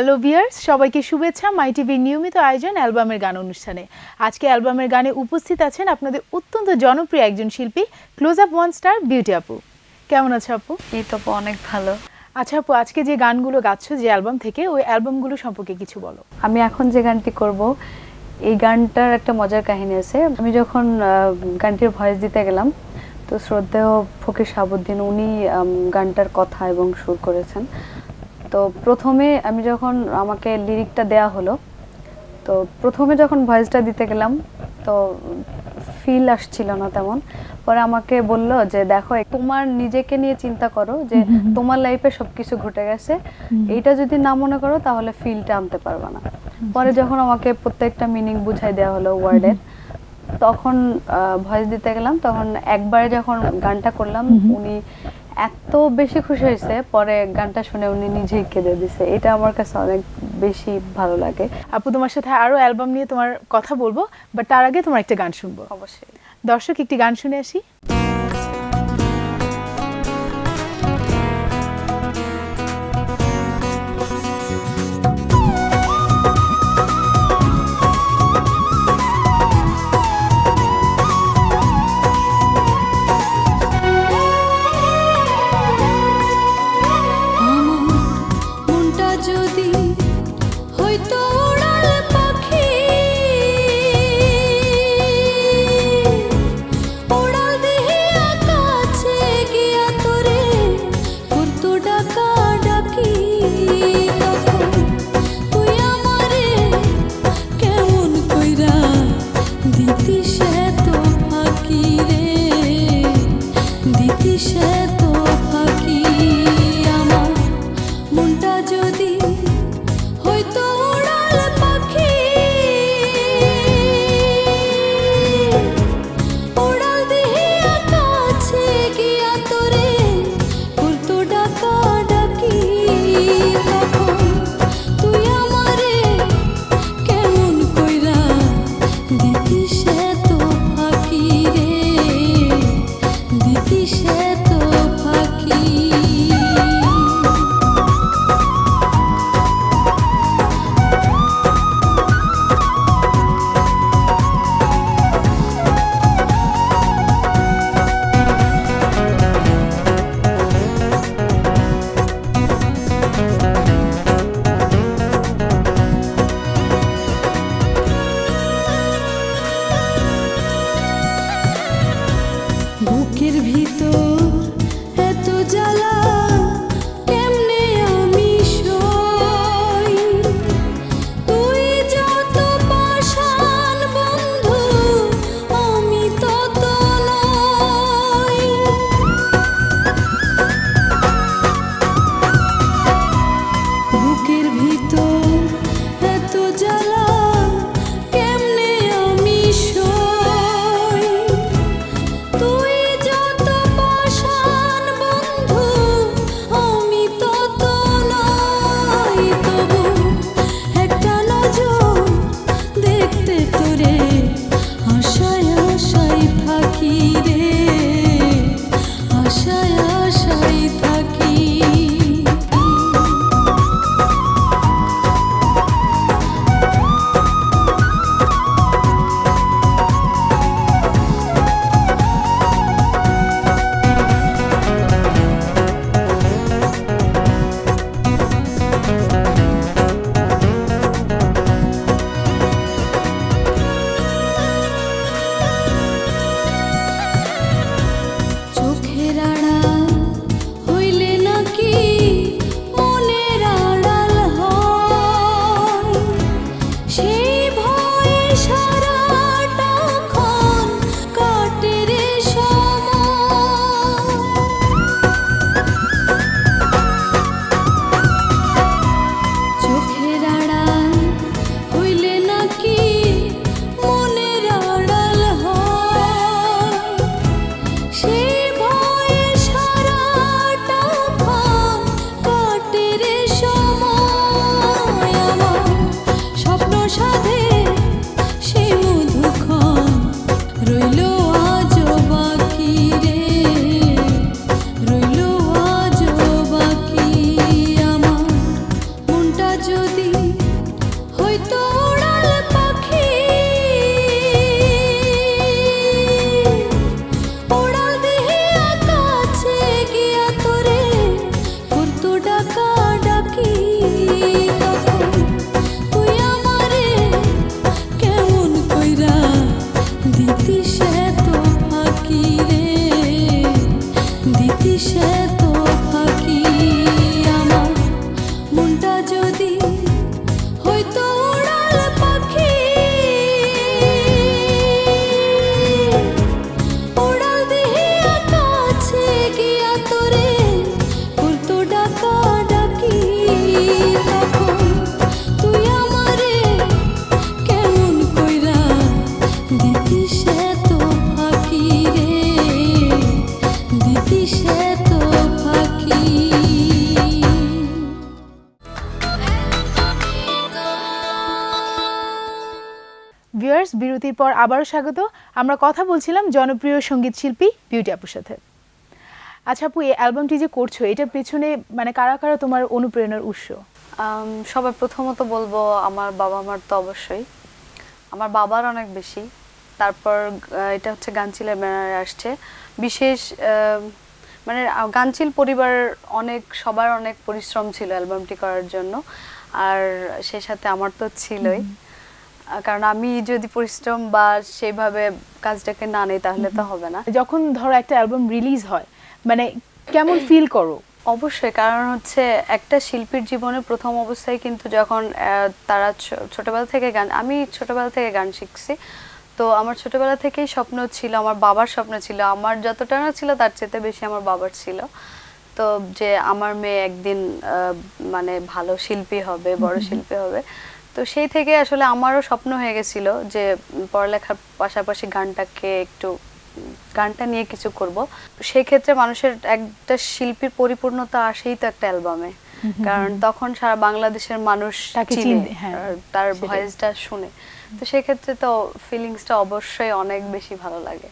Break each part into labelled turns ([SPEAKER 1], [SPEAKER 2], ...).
[SPEAKER 1] Hello viewers সবাইকে শুভেচ্ছা। মাই টিভির নিয়মিত আয়োজন অ্যালবামের গান অনুষ্ঠানে। আজকে অ্যালবামের গানে উপস্থিত আছেন আপনাদের অত্যন্ত জনপ্রিয় একজন শিল্পী close up one star beauty আপু। কেমন আছে আপু?
[SPEAKER 2] এই তো অনেক ভালো।
[SPEAKER 1] আচ্ছা আপু আজকে যে গানগুলো গাচ্ছ যে অ্যালবাম থেকে ওই অ্যালবামগুলো সম্পর্কে কিছু বলো।
[SPEAKER 2] আমি এখন যে গানটি করব এই গানটার একটা মজার কাহিনী আছে। আমি যখন গানটির ভয়েস দিতে গেলাম তো শ্রদ্ধেয় ফকির সাবুদ্দিন উনি গানটার কথা এবং সুর করেছেন। তো প্রথমে আমি যখন আমাকে লিরিকটা দেয়া হলো তো প্রথমে যখন ভয়েসটা দিতে গেলাম তো ফিল আসছিল না তেমন। পরে আমাকে বলল যে দেখো তোমার নিজেকে নিয়ে চিন্তা করো যে তোমার লাইফে সবকিছু ঘটে গেছে। এইটা যদি না মনে করো তাহলে ফিলটা আনতে পারবে না। পরে যখন আমাকে প্রত্যেকটা মিনিং বুঝাই দেওয়া হলো ওয়ার্ডের তখন ভয়েস দিতে গেলাম। তখন একবারে যখন গানটা করলাম উনি এত বেশি খুশি হয়েছে পরে গানটা শুনে উনি নিজেই কেঁদে দিছে। এটা আমার কাছে অনেক বেশি ভালো লাগে।
[SPEAKER 1] আপু তোমার সাথে আরও অ্যালবাম নিয়ে তোমার কথা বলব বাট তার আগে তোমার একটা গান শুনব।
[SPEAKER 2] অবশ্যই।
[SPEAKER 1] দর্শক একটি গান শুনে আসি। বিরতির পর আবারও স্বাগত। আমরা কথা বলছিলাম জনপ্রিয় সংগীত শিল্পী বিউটি আপুর সাথে। আচ্ছা আপু এই অ্যালবামটি যে করছ এটার পেছনে মানে কারা কারা তোমার অনুপ্রেরণার উৎস?
[SPEAKER 2] সবার প্রথমত বলব আমার বাবা মার তো অবশ্যই। আমার বাবার অনেক বেশি। তারপর এটা হচ্ছে গানচিলের ব্যানারে আসছে। বিশেষ মানে গানচিল পরিবার অনেক সবার অনেক পরিশ্রম ছিল অ্যালবামটি করার জন্য। আর সে সাথে আমার তো ছিলই। কারণ আমি যদি পরিশ্রম বা সেইভাবে কাজটাকে না নেই তাহলে তো হবে না।
[SPEAKER 1] যখন ধরো একটা অ্যালবাম রিলিজ হয় মানে কেমন ফিল করো?
[SPEAKER 2] অবশ্যই কারণ হচ্ছে একটা শিল্পীর জীবনে প্রথম অবস্থায় কিন্তু যখন তারা ছোটবেলা থেকে গান আমি ছোটবেলা থেকে গান শিখছি। তো আমার ছোটবেলা থেকেই স্বপ্ন ছিল আমার বাবার স্বপ্ন ছিল আমার যতটা না ছিল তার চেয়ে বেশি আমার বাবার ছিল। তো যে আমার মেয়ে একদিন মানে ভালো শিল্পী হবে বড় শিল্পী হবে তো সেই থেকে আসলে আমারও স্বপ্ন হয়ে গেছিল যে পড়ালেখার পাশাপাশি গানটাকে একটু গানটা নিয়ে কিছু করব। সেই ক্ষেত্রে মানুষের একটা শিল্পীর পরিপূর্ণতা আসেই তো একটা অ্যালবামে। কারণ তখন সারা বাংলাদেশের মানুষ
[SPEAKER 1] হ্যাঁ,
[SPEAKER 2] তার ভয়েসটা শুনে। তো সেক্ষেত্রে তো ফিলিংসটা অবশ্যই অনেক বেশি ভালো লাগে।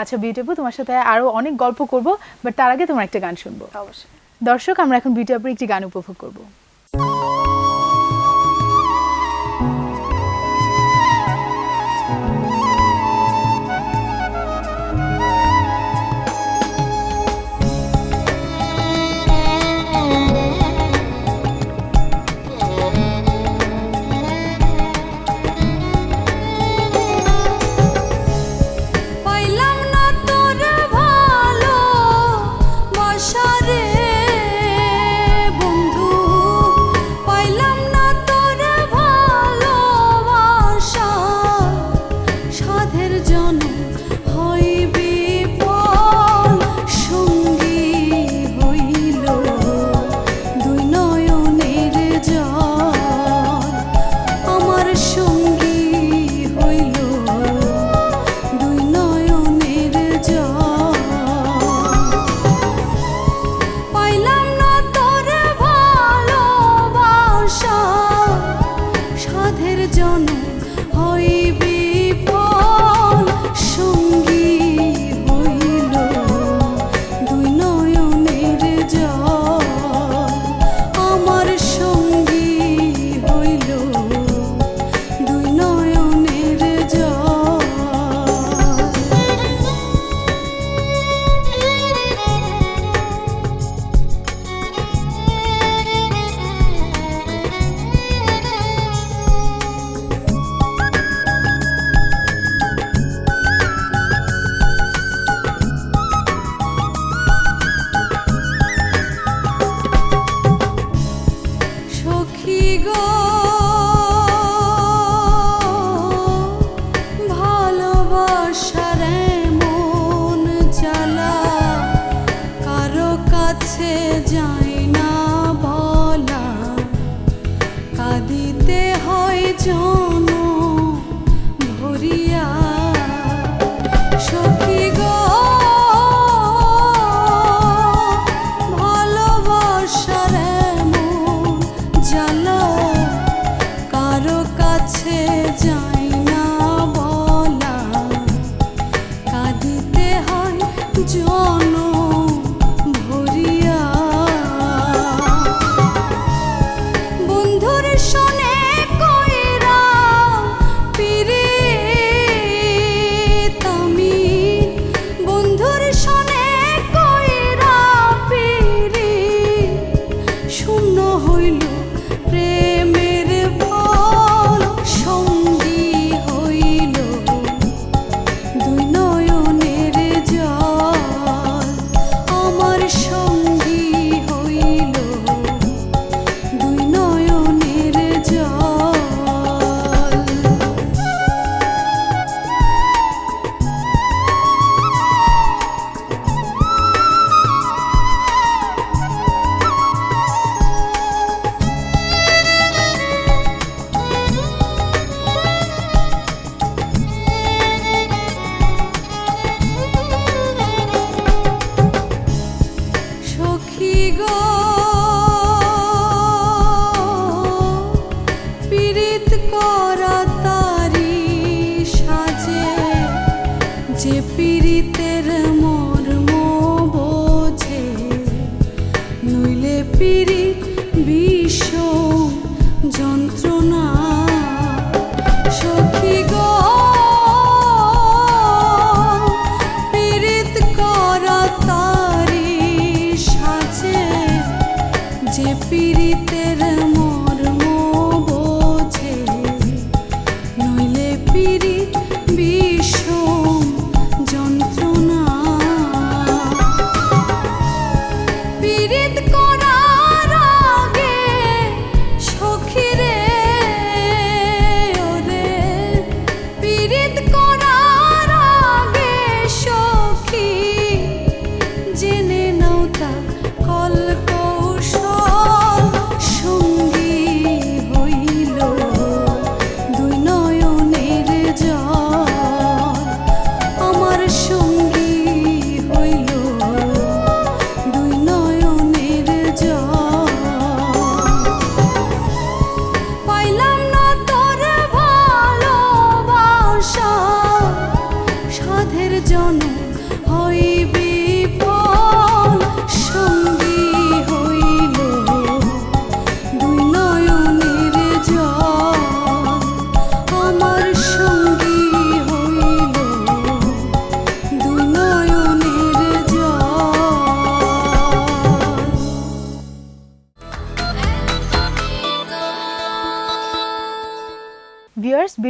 [SPEAKER 1] আচ্ছা বিউটি আপু তোমার সাথে আরও অনেক গল্প করব বাট তার আগে তোমার একটা গান শুনব।
[SPEAKER 2] অবশ্যই।
[SPEAKER 1] দর্শক আমরা এখন বিউটি আপুর একটি গান উপভোগ করব।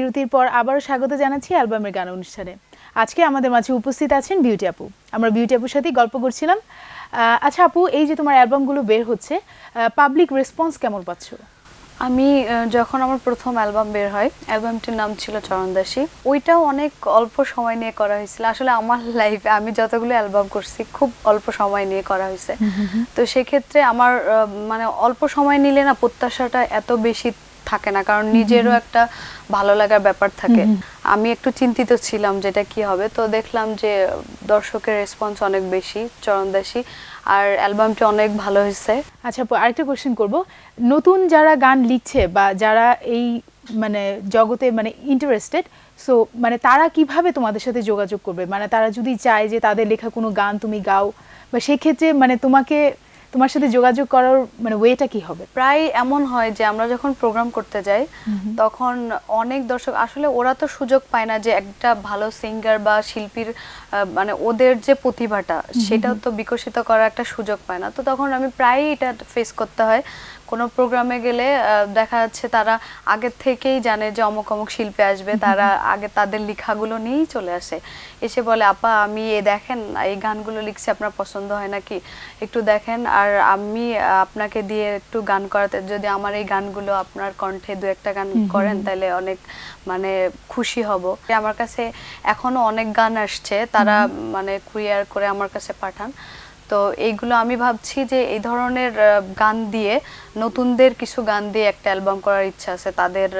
[SPEAKER 3] বিরতির পর আবারও স্বাগত জানাচ্ছি অ্যালবামের গান অনুষ্ঠানে। আজকে আমাদের মাঝে উপস্থিত আছেন বিউটি আপু। আমরা বিউটি আপুর সাথেই গল্প করছিলাম। আচ্ছা আপু এই যে তোমার অ্যালবামগুলো বের হচ্ছে পাবলিক রেসপন্স কেমন পাচ্ছ?
[SPEAKER 2] আমি যখন আমার প্রথম অ্যালবাম বের হয় অ্যালবামটির নাম ছিল চরণদাসী ওইটাও অনেক অল্প সময় নিয়ে করা হয়েছিল। আসলে আমার লাইফে আমি যতগুলো অ্যালবাম করছি খুব অল্প সময় নিয়ে করা হয়েছে। তো সেক্ষেত্রে আমার মানে অল্প সময় নিলে না প্রত্যাশাটা এত বেশি থাকে না কারণ নিজেরও একটা ভালো লাগার ব্যাপার থাকে। আমি একটু চিন্তিত ছিলাম যেটা কি হবে তো দেখলাম যে দর্শকের রেসপন্স অনেক বেশি চরণদাসী আর অ্যালবামটি অনেক ভালো হয়েছে।
[SPEAKER 3] আচ্ছা আরেকটা কোশ্চেন করব। নতুন যারা গান লিখছে বা যারা এই মানে জগতে মানে ইন্টারেস্টেড সো মানে তারা কীভাবে তোমাদের সাথে যোগাযোগ করবে? মানে তারা যদি চায় যে তাদের লেখা কোনো গান তুমি গাও বা সেক্ষেত্রে মানে তোমাকে তোমার সাথে যোগাযোগ করার মানে ওয়েটা কি হবে?
[SPEAKER 2] প্রায় এমন হয় যে আমরা যখন প্রোগ্রাম করতে যাই তখন অনেক দর্শক আসলে ওরা তো সুযোগ পায় না যে একটা ভালো সিঙ্গার বা শিল্পীর মানে ওদের যে প্রতিভাটা সেটাও তো বিকশিত করার একটা সুযোগ পায় না। তো তখন আমি প্রায়ই এটা ফেস করতে হয়। কোনো প্রোগ্রামে গেলে দেখা যাচ্ছে তারা আগের থেকেই জানে যে অমুক অমুক শিল্পী আসবে তারা আগে তাদের লেখাগুলো নিয়েই চলে আসে। এসে বলে আপা আমি এ দেখেন এই গানগুলো লিখছি আপনার পছন্দ হয় নাকি? একটু দেখেন আর আমি আপনাকে দিয়ে একটু গান করাতে যদি আমার এই গানগুলো আপনার কণ্ঠে দু একটা গান করেন তাহলে অনেক মানে খুশি হব। আমার কাছে এখনও অনেক গান আসছে তারা মানে কুরিয়ার করে আমার কাছে পাঠান। তো এইগুলো আমি ভাবছি যে এই ধরনের গান দিয়ে নতুনদের কিছু গান দিয়ে একটা অ্যালবাম করার ইচ্ছা আছে। তাদের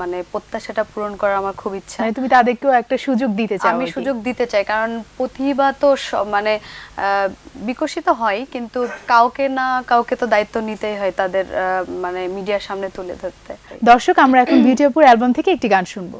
[SPEAKER 2] মানে প্রত্যাশাটা পূরণ করার আমার খুব ইচ্ছা।
[SPEAKER 3] মানে তুমি তাদেরকেও একটা সুযোগ দিতে চাও
[SPEAKER 2] আমি সুযোগ দিতে চাই কারণ প্রতিভা তো মানে আহ, বিকশিত হয় কিন্তু কাউকে না কাউকে তো দায়িত্ব নিতেই হয় তাদের আহ, মানে মিডিয়ার সামনে তুলে ধরতে।
[SPEAKER 3] দর্শক আমরা এখন বিউটি অ্যালবাম থেকে একটি গান শুনব।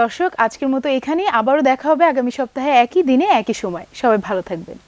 [SPEAKER 3] দর্শক, আজকের মতো এখানেই আবারও দেখা হবে আগামী সপ্তাহে একই দিনে, একই সময়। সবাই ভালো থাকবেন।